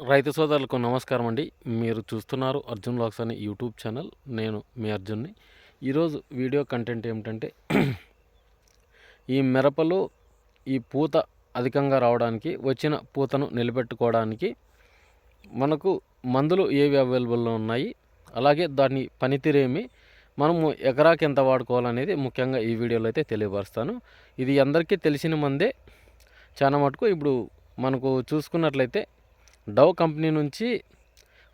రైతు సోదరులకు నమస్కారం అండి. మీరు చూస్తున్నారు అర్జున్ లాక్స్ అనే యూట్యూబ్ ఛానల్. నేను మీ అర్జున్ని. ఈరోజు వీడియో కంటెంట్ ఏమిటంటే ఈ మిరపలో ఈ పూత అధికంగా రావడానికి వచ్చిన పూతను నిలబెట్టుకోవడానికి మనకు మందులు ఏవి అవైలబుల్లో ఉన్నాయి అలాగే దాని పనితీరేమి మనము ఎకరాకి ఎంత వాడుకోవాలనేది ముఖ్యంగా ఈ వీడియోలో అయితే తెలియపరుస్తాను. ఇది అందరికీ తెలిసిన మందే. చాలా మటుకు ఇప్పుడు మనకు చూసుకున్నట్లయితే డవ్ కంపెనీ నుంచి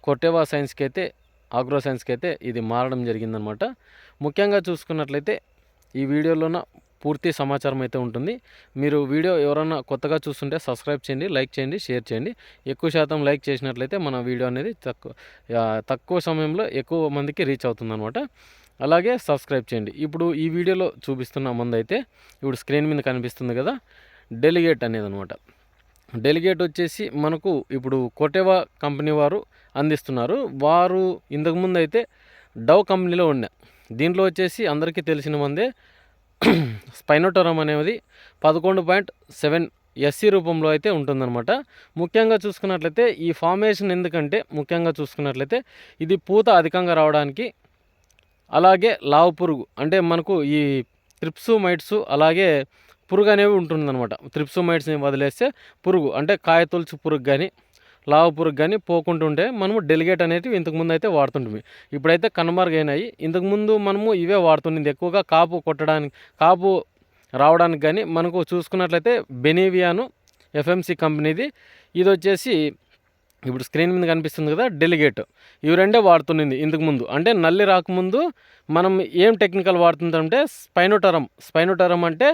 కొట్టేవా సైన్స్కి అయితే ఆగ్రో సైన్స్కి అయితే ఇది మారడం జరిగిందనమాట ముఖ్యంగా చూసుకున్నట్లయితే ఈ వీడియోలోన పూర్తి సమాచారం అయితే ఉంటుంది. మీరు వీడియో ఎవరన్నా కొత్తగా చూస్తుంటే సబ్స్క్రైబ్ చేయండి లైక్ చేయండి షేర్ చేయండి. ఎక్కువ శాతం లైక్ చేసినట్లయితే మన వీడియో అనేది తక్కువ తక్కువ సమయంలో ఎక్కువ మందికి రీచ్ అవుతుందనమాట అలాగే సబ్స్క్రైబ్ చేయండి. ఇప్పుడు ఈ వీడియోలో చూపిస్తున్న మందు అయితే ఇప్పుడు స్క్రీన్ మీద కనిపిస్తుంది కదా డెలిగేట్ అనేది అనమాట డెలిగేట్ వచ్చేసి మనకు ఇప్పుడు కొటెవా కంపెనీ వారు అందిస్తున్నారు. వారు ఇంతకుముందు అయితే డవ్ కంపెనీలో ఉండే. దీంట్లో వచ్చేసి అందరికీ తెలిసిన మందే స్పైనోటోరం అనేది పదకొండు పాయింట్ సెవెన్ ఎస్సీ రూపంలో అయితే ఉంటుందన్నమాట. ముఖ్యంగా చూసుకున్నట్లయితే ఈ ఫార్మేషన్ ఎందుకంటే ముఖ్యంగా చూసుకున్నట్లయితే ఇది పూత అధికంగా రావడానికి అలాగే లావు పురుగు అంటే మనకు ఈ ట్రిప్స్ మైట్స్ అలాగే పురుగు అనేవి ఉంటుందన్నమాట. త్రిప్సోమైడ్స్ని వదిలేస్తే పురుగు అంటే కాయ తొలుచు పురుగు కానీ లావు పురుగు కానీ పోకుండా మనము డెలిగేట్ అనేటివి ఇంతకుముందు అయితే వాడుతుంటుంది ఇప్పుడైతే కనుమరుగైనాయి. ఇంతకుముందు మనము ఇవే వాడుతుండింది. ఎక్కువగా కాపు కొట్టడానికి కాపు రావడానికి కానీ మనకు చూసుకున్నట్లయితే బెనేవియాను ఎఫ్ఎంసి కంపెనీది. ఇది వచ్చేసి ఇప్పుడు స్క్రీన్ మీద కనిపిస్తుంది కదా డెలిగేట్ ఇవి రెండే వాడుతుండింది ఇంతకుముందు. అంటే నల్లి రాకముందు మనం ఏం టెక్నికల్ వాడుతుందంటే స్పైనోటరం. స్పైనోటరం అంటే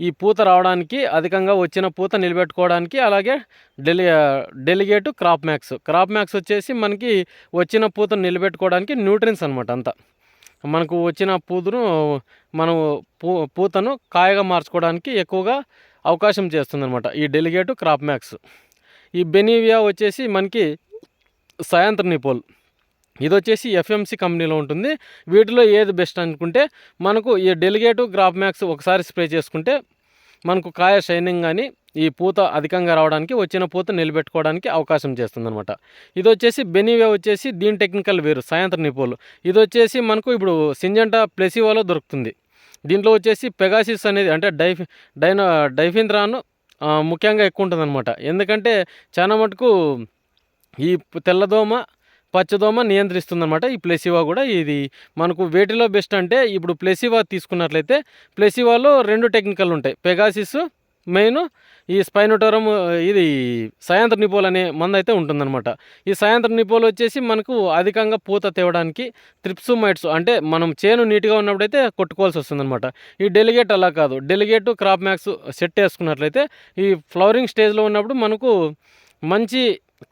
ఈ పూత రావడానికి అధికంగా వచ్చిన పూత నిలబెట్టుకోవడానికి అలాగే deli delegate crop max crop max వచ్చేసి మనకి వచ్చిన పూతను నిలబెట్టుకోవడానికి న్యూట్రిన్స్ అనమాట అంతా. మనకు వచ్చిన పూతను మనం పూ పూతను కాయగా మార్చుకోవడానికి ఎక్కువగా అవకాశం చేస్తుందన్నమాట ఈ డెలిగేటు క్రాప్ మ్యాక్స్ ఈ బెనీవియా వచ్చేసి మనకి సాయంత్రం నిపోల్. ఇది వచ్చేసి ఎఫ్ఎంసి కంపెనీలో ఉంటుంది. వీటిలో ఏది బెస్ట్ అనుకుంటే మనకు ఈ డెలిగేటివ్ గ్రాఫ్ మ్యాక్స్ ఒకసారి స్ప్రే చేసుకుంటే మనకు కాయ షైనింగ్ కానీ ఈ పూత అధికంగా రావడానికి వచ్చిన పూత నిలబెట్టుకోవడానికి అవకాశం చేస్తుందనమాట ఇది వచ్చేసి బెనీవే వచ్చేసి దీని టెక్నికల్ వేరు సాయంత్రం నిపోలు. ఇది వచ్చేసి మనకు ఇప్పుడు సింజంటా ప్లెసివోలో దొరుకుతుంది. దీంట్లో వచ్చేసి పెగాసిస్ అనేది అంటే డైఫి డైనో డైఫింద్రాను ముఖ్యంగా ఎక్కువ ఉంటుంది అనమాట ఎందుకంటే చాలా మటుకు ఈ తెల్లదోమ పచ్చదోమ నియంత్రిస్తుందన్నమాట. ఈ ప్లెసివా కూడా ఇది మనకు వేటిలో బెస్ట్ అంటే ఇప్పుడు ప్లెసివా తీసుకున్నట్లయితే ప్లెసివాలో రెండు టెక్నికల్ ఉంటాయి. పెగాసిస్ మెయిన్ ఈ స్పైనోటోరం ఇది సాయంత్ర నిపోల్ అనే మందు అయితే ఉంటుందన్నమాట. ఈ సాయంత్ర నిపోల్ వచ్చేసి మనకు అధికంగా పూత తేవడానికి మైట్స్ అంటే మనం చేను నీట్గా ఉన్నప్పుడైతే కొట్టుకోవాల్సి వస్తుందన్నమాట. ఈ డెలిగేట్ అలా కాదు. డెలిగేట్ క్రాప్ మ్యాక్స్ సెట్ వేసుకున్నట్లయితే ఈ ఫ్లవరింగ్ స్టేజ్లో ఉన్నప్పుడు మనకు మంచి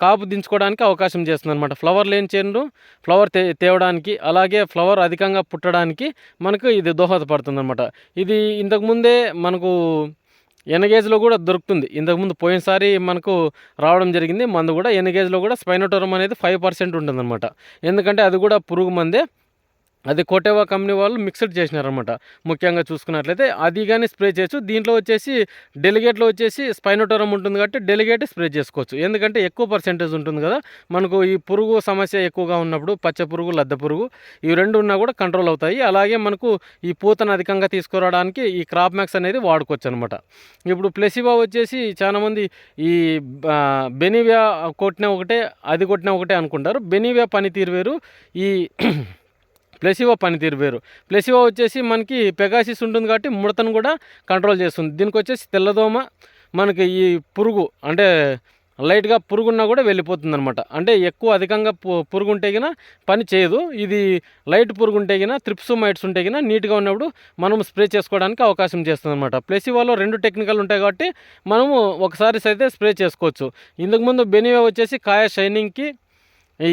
కాపు దించుకోవడానికి అవకాశం చేస్తుంది అనమాట ఫ్లవర్ లేని చేను ఫ్లవర్ తే తేవడానికి అలాగే ఫ్లవర్ అధికంగా పుట్టడానికి మనకు ఇది దోహదపడుతుంది అనమాట ఇది ఇంతకుముందే మనకు ఎనగేజ్లో కూడా దొరుకుతుంది. ఇంతకుముందు పోయినసారి మనకు రావడం జరిగింది. మందు కూడా ఎనగేజ్లో కూడా స్పైనోటోరం అనేది ఫైవ్ పర్సెంట్ ఉంటుందన్నమాట. ఎందుకంటే అది కూడా పురుగు మందే. అది కోటేవా కంపెనీ వాళ్ళు మిక్స్డ్ చేసినారనమాట ముఖ్యంగా చూసుకున్నట్లయితే అది కానీ స్ప్రే చేయొచ్చు. దీంట్లో వచ్చేసి డెలిగేట్లో వచ్చేసి స్పైనోటోరం ఉంటుంది కాబట్టి డెలిగేట్ స్ప్రే చేసుకోవచ్చు. ఎందుకంటే ఎక్కువ పర్సెంటేజ్ ఉంటుంది కదా. మనకు ఈ పురుగు సమస్య ఎక్కువగా ఉన్నప్పుడు పచ్చ పురుగు లద్ద పురుగు ఇవి రెండు ఉన్నా కూడా కంట్రోల్ అవుతాయి. అలాగే మనకు ఈ పూతను అధికంగా తీసుకురావడానికి ఈ క్రాప్ మ్యాక్స్ అనేది వాడుకోవచ్చు అనమాట ఇప్పుడు ప్లెసివా వచ్చేసి చాలామంది ఈ బెనివియా కొట్టిన ఒకటే అది కొట్టిన ఒకటే అనుకుంటారు. బెనివియా పనితీరు వేరు. ఈ ప్లెసివో పనితీరు వేరు. ప్లెసివో వచ్చేసి మనకి పెగాసిస్ ఉంటుంది కాబట్టి ముడతను కూడా కంట్రోల్ చేస్తుంది. దీనికి వచ్చేసి తెల్లదోమ మనకి ఈ పురుగు అంటే లైట్గా పురుగున్నా కూడా వెళ్ళిపోతుంది అనమాట అంటే ఎక్కువ అధికంగా పురుగు ఉంటే గిన పని చేయదు. ఇది లైట్ పురుగు ఉంటే గిన త్రిప్స్ మైట్స్ ఉంటే గిన నీట్గా ఉన్నప్పుడు మనం స్ప్రే చేసుకోవడానికి అవకాశం చేస్తుంది అనమాట ప్లెసివాలో రెండు టెక్నికల్ ఉంటాయి కాబట్టి మనము ఒకసారి అయితే స్ప్రే చేసుకోవచ్చు. ఇంతకుముందు బెనివే వచ్చేసి కాయ షైనింగ్కి ఈ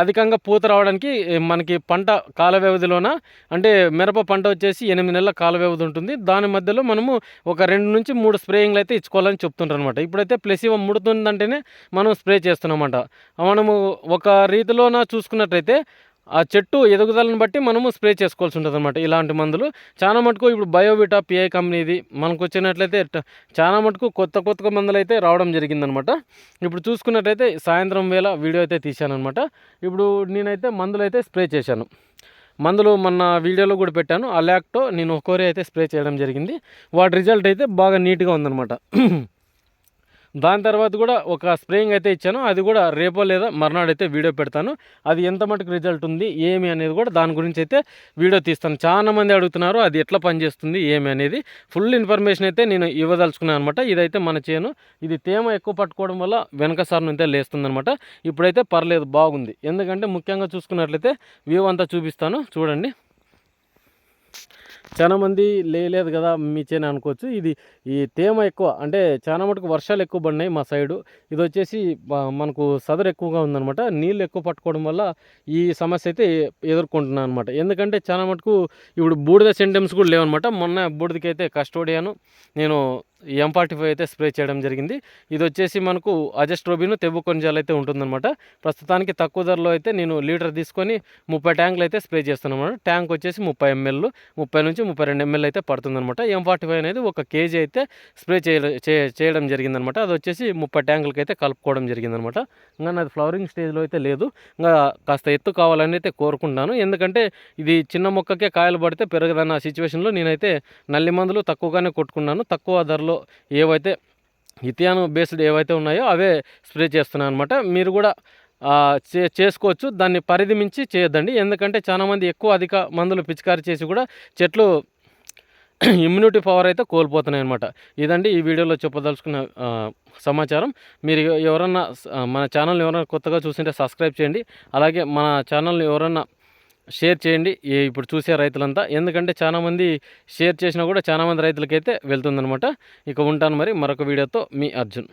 అధికంగా పూత రావడానికి మనకి పంట కాల వ్యవధిలోన అంటే మిరప పంట వచ్చేసి ఎనిమిది నెలల కాల వ్యవధి ఉంటుంది. దాని మధ్యలో మనము ఒక రెండు నుంచి మూడు స్ప్రేయింగ్లు అయితే ఇచ్చుకోవాలని చెప్తుంటారు అనమాట ఇప్పుడైతే ప్లెసివ ముడుతుందంటేనే మనం స్ప్రే చేస్తున్నామంట. మనము ఒక రీతిలోన చూసుకున్నట్టయితే ఆ చెట్టు ఎదుగుదలను బట్టి మనము స్ప్రే చేసుకోవాల్సి ఉంటుంది అనమాట ఇలాంటి మందులు. చాలా మటుకు ఇప్పుడు బయోవిటా పిఐ కంపెనీది మనకు వచ్చినట్లయితే చాలా మటుకు కొత్త కొత్త మందులు అయితే రావడం జరిగిందనమాట ఇప్పుడు చూసుకున్నట్లయితే సాయంత్రం వేళ వీడియో అయితే తీశాను అనమాట ఇప్పుడు నేనైతే మందులు అయితే స్ప్రే చేశాను. మందులు మొన్న వీడియోలో కూడా పెట్టాను. ఆ ల్యాక్టో నేను ఒక్కోరే అయితే స్ప్రే చేయడం జరిగింది. వాటి రిజల్ట్ అయితే బాగా నీట్గా ఉందనమాట దాని తర్వాత కూడా ఒక స్ప్రేయింగ్ అయితే ఇచ్చాను. అది కూడా రేపో లేదా మర్నాడు అయితే వీడియో పెడతాను. అది ఎంత మటుకు రిజల్ట్ ఉంది ఏమి అనేది కూడా దాని గురించి అయితే వీడియో తీస్తాను. చాలా మంది అడుగుతున్నారు అది ఎట్లా పనిచేస్తుంది ఏమి అనేది. ఫుల్ ఇన్ఫర్మేషన్ అయితే నేను ఇవ్వదలుచుకున్నాను అనమాట ఇదైతే మన చేను. ఇది తేమ ఎక్కువ పట్టుకోవడం వల్ల వెనక సార్ అయితే లేస్తుందనమాట ఇప్పుడైతే పర్లేదు బాగుంది. ఎందుకంటే ముఖ్యంగా చూసుకున్నట్లయితే వ్యూ అంతా చూపిస్తాను. చూడండి. చాలా మంది లేదు కదా మీచేనే అనుకోవచ్చు. ఇది ఈ తేమ ఎక్కువ అంటే చాలా మటుకు వర్షాలు ఎక్కువ పడినాయి మా సైడు. ఇది వచ్చేసి మనకు సదరు ఎక్కువగా ఉందన్నమాట. నీళ్ళు ఎక్కువ పట్టుకోవడం వల్ల ఈ సమస్య అయితే ఎదుర్కొంటున్నాను అనమాట ఎందుకంటే చాలా మటుకు ఇప్పుడు బూడిద సింటమ్స్ కూడా లేవన్నమాట. మొన్న బూడిదకి అయితే కస్టోడియాను. నేను ఎం ఫార్టీ ఫైవ్ అయితే స్ప్రే చేయడం జరిగింది. ఇది వచ్చేసి మనకు అజస్ట్రోబిన్ తెబ్బు కొంజాలు అయితే ఉంటుందన్నమాట. ప్రస్తుతానికి తక్కువ ధరలో అయితే నేను లీటర్ తీసుకొని ముప్పై ట్యాంకులు అయితే స్ప్రే చేస్తాను అనమాట ట్యాంక్ వచ్చేసి ముప్పై ఎంఎల్ ముప్పై నుంచి ముప్పై రెండు ఎంఎల్ అయితే పడుతుందన్నమాట. ఎం ఫార్టీ ఫైవ్ అనేది ఒక కేజీ అయితే స్ప్రే చేయ చే- చేయడం జరిగిందనమాట అది వచ్చేసి ముప్పై ట్యాంకులకి అయితే కలుపుకోవడం జరిగిందనమాట ఇంకా నాది ఫ్లవరింగ్ స్టేజ్లో అయితే లేదు. ఇంకా కాస్త ఎత్తు కావాలని అయితే కోరుకుంటున్నాను. ఎందుకంటే ఇది చిన్న మొక్కకే కాయలు పడితే పెరగదన్న సిచ్యువేషన్లో నేనైతే నల్లి మందులు తక్కువగానే కొట్టుకున్నాను. తక్కువ ధరలో ఏవైతే ఇథియాన్ బేస్డ్ ఏవైతే ఉన్నాయో అవే స్ప్రే చేస్తున్నాను అనమాట మీరు కూడా చే చేసుకోవచ్చు. దాన్ని పరిధి మించి చేయొద్దండి. ఎందుకంటే చాలామంది ఎక్కువ అధిక మందులు పిచికారి చేసి కూడా చెట్లు ఇమ్యూనిటీ పవర్ అయితే కోల్పోతున్నాయి అనమాట ఇదండి ఈ వీడియోలో చెప్పదలుచుకున్న సమాచారం. మీరు ఎవరన్నా మన ఛానల్ ఎవరైనా కొత్తగా చూసింటే సబ్స్క్రైబ్ చేయండి. అలాగే మన ఛానల్ని ఎవరన్నా షేర్ చేయండి. ఇప్పుడు చూసే రైతులంతా. ఎందుకంటే చాలామంది షేర్ చేసినా కూడా చాలామంది రైతులకైతే వెళ్తుందనమాట ఇక ఉంటాను మరి మరొక వీడియోతో మీ అర్జున్.